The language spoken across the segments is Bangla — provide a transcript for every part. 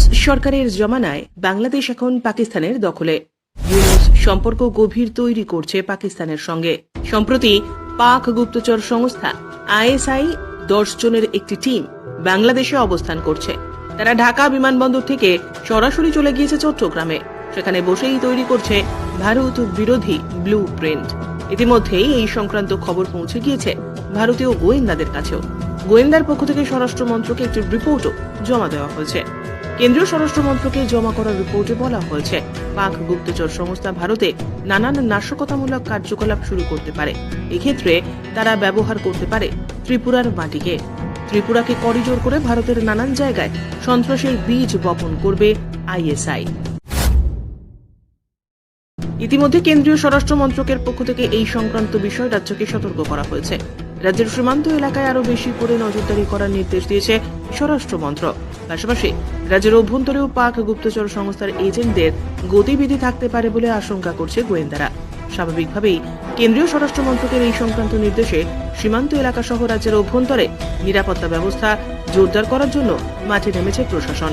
সরকারের জমানায় বাংলাদেশ এখন পাকিস্তানের দখলে। ইউনুস সম্পর্ক গভীর তৈরি করছে পাকিস্তানের সঙ্গে। সম্প্রতি পাক গুপ্তচর সংস্থা আইএসআই দশ জনের একটি টিম বাংলাদেশে অবস্থান করছে। তারা ঢাকা বিমানবন্দর থেকে সরাসরি চলে গিয়েছে চট্টগ্রামে। সেখানে বসেই তৈরি করছে ভারত বিরোধী ব্লু প্রিন্ট। ইতিমধ্যেই এই সংক্রান্ত খবর পৌঁছে গিয়েছে ভারতীয় গোয়েন্দাদের কাছেও। গোয়েন্দার পক্ষ থেকে স্বরাষ্ট্র মন্ত্রকে একটি রিপোর্টও জমা দেওয়া হয়েছে। কেন্দ্রীয় স্বরাষ্ট্র মন্ত্রকে জমা করা রিপোর্টে বলা হয়েছে, পাক গুপ্তচর সংস্থা ভারতে নানান নাশকতামূলক কার্যকলাপ শুরু করতে পারে। এক্ষেত্রে তারা ব্যবহার করতে পারে ত্রিপুরার মাটিকে। ত্রিপুরাকে করিডোর করে ভারতের নানান জায়গায় সন্ত্রাসের বীজ বপন করবে আইএসআই। ইতিমধ্যে কেন্দ্রীয় স্বরাষ্ট্র মন্ত্রকের পক্ষ থেকে এই সংক্রান্ত বিষয় রাজ্যকে সতর্ক করা হয়েছে। রাজ্যের সীমান্ত এলাকায় আরও বেশি করে নজরদারি করার নির্দেশ দিয়েছে স্বরাষ্ট্র মন্ত্রক। পাশাপাশি রাজ্যের অভ্যন্তরেও পাক গুপ্তচর সংস্থার এজেন্টদের গতিবিধি থাকতে পারে বলে আশঙ্কা করছে গোয়েন্দারা। স্বাভাবিকভাবেই কেন্দ্রীয় স্বরাষ্ট্র মন্ত্রকের এই সংক্রান্ত নির্দেশে সীমান্ত এলাকা সহ রাজ্যের অভ্যন্তরে নিরাপত্তা ব্যবস্থা জোরদার করার জন্য মাঠে নেমেছে প্রশাসন।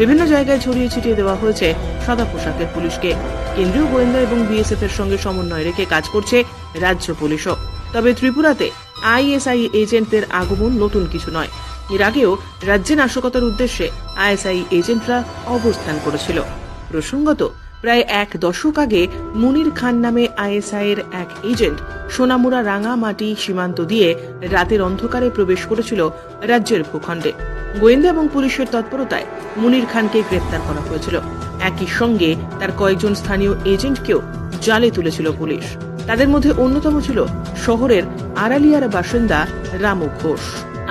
বিভিন্ন জায়গায় ছড়িয়ে ছিটিয়ে দেওয়া হয়েছে সাদা পোশাকের পুলিশকে। কেন্দ্রীয় গোয়েন্দা এবং বিএসএফ এর সঙ্গে সমন্বয় রেখে কাজ করছে রাজ্য পুলিশও। তবে ত্রিপুরাতে আইএসআই এজেন্টদের আগমন নতুন কিছু নয়। এর আগেও রাজ্যে নাশকতার উদ্দেশ্যে আইএসআই এজেন্টরা অবস্থান করেছিল। প্রসঙ্গত, প্রায় এক দশক আগে মুনির খান নামে আইএসআই এর এক এজেন্ট সোনামুড়া রাঙামাটি সীমান্ত দিয়ে রাতের অন্ধকারে প্রবেশ করেছিল রাজ্যের ভূখণ্ডে। গোয়েন্দা এবং পুলিশের তৎপরতায় মুনির খানকে গ্রেপ্তার করা হয়েছিল। একই সঙ্গে তার কয়েকজন স্থানীয় এজেন্টকেও জালে তুলেছিল পুলিশ। তাদের মধ্যে অন্যতম ছিল শহরের আড়ালিয়ার বাসিন্দা রামু ঘোষ।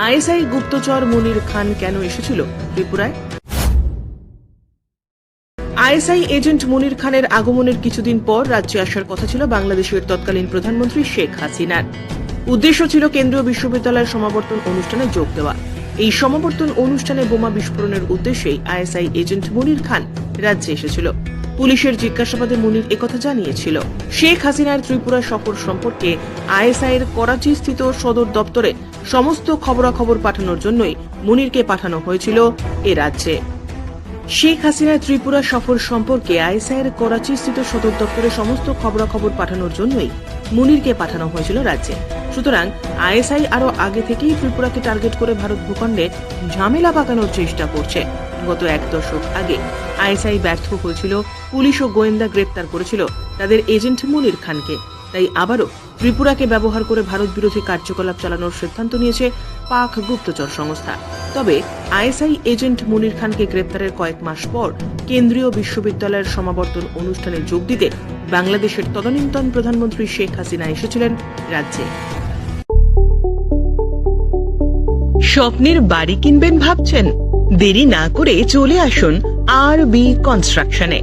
আইএসআই গুপ্তচর মুনির খান কেন এসেছিল ত্রিপুরায়? আইএসআই এজেন্ট মুনির খানের আগমনের কিছুদিন পর রাজ্যে আসার কথা ছিল বাংলাদেশের তৎকালীন প্রধানমন্ত্রী শেখ হাসিনার। উদ্দেশ্য ছিল কেন্দ্রীয় বিশ্ববিদ্যালয়ের সমাবর্তন অনুষ্ঠানে যোগ দেওয়া। এই সমাবর্তন অনুষ্ঠানে বোমা বিস্ফোরণের উদ্দেশ্যেই আইএসআই এজেন্ট মুনির খান রাজ্যে এসেছিল। পুলিশের জিজ্ঞাসাবাদে মুনির একথা জানিয়েছিল। শেখ হাসিনার ত্রিপুরা সফর সম্পর্কে আইএসআই এর করাচি স্থিত সদর দপ্তরে সমস্ত খবরাখবর পাঠানোর জন্যই মুনিরকে পাঠানো হয়েছিল এ রাজ্যে। শেখ হাসিনার ত্রিপুরা সফর সম্পর্কে আইএসআইয়ের করাচি স্থিত সদর দপ্তরে সমস্ত খবরাখবর পাঠানোর জন্যই মুনিরকে পাঠানো হয়েছিল রাজ্যে। সুতরাং আইএসআই আরও আগে থেকেই ত্রিপুরাকে টার্গেট করে ভারত ভূখণ্ডে ঝামেলা পাকানোর চেষ্টা করছে। গত এক দশক আগে আইএসআই ব্যর্থ হয়েছিল, পুলিশ ও গোয়েন্দা গ্রেপ্তার করেছিল তাদের এজেন্ট মুনির খানকে। তাই আবারও ত্রিপুরাকে ব্যবহার করে ভারত বিরোধী কার্যকলাপ চালানোর সিদ্ধান্ত নিয়েছে পাক গুপ্তচর সংস্থা। তবে আইএসআই এজেন্ট মুনির খানকে গ্রেপ্তারের কয়েক মাস পর কেন্দ্রীয় বিশ্ববিদ্যালয়ের সমাবর্তন অনুষ্ঠানে যোগ দিতে বাংলাদেশের তদানীন্তন প্রধানমন্ত্রী শেখ হাসিনা এসেছিলেন রাজ্যে। স্বপ্নের বাড়ি কিনবেন ভাবছেন? দেরি না করে চলে আসুন আর বি কনস্ট্রাকশনে।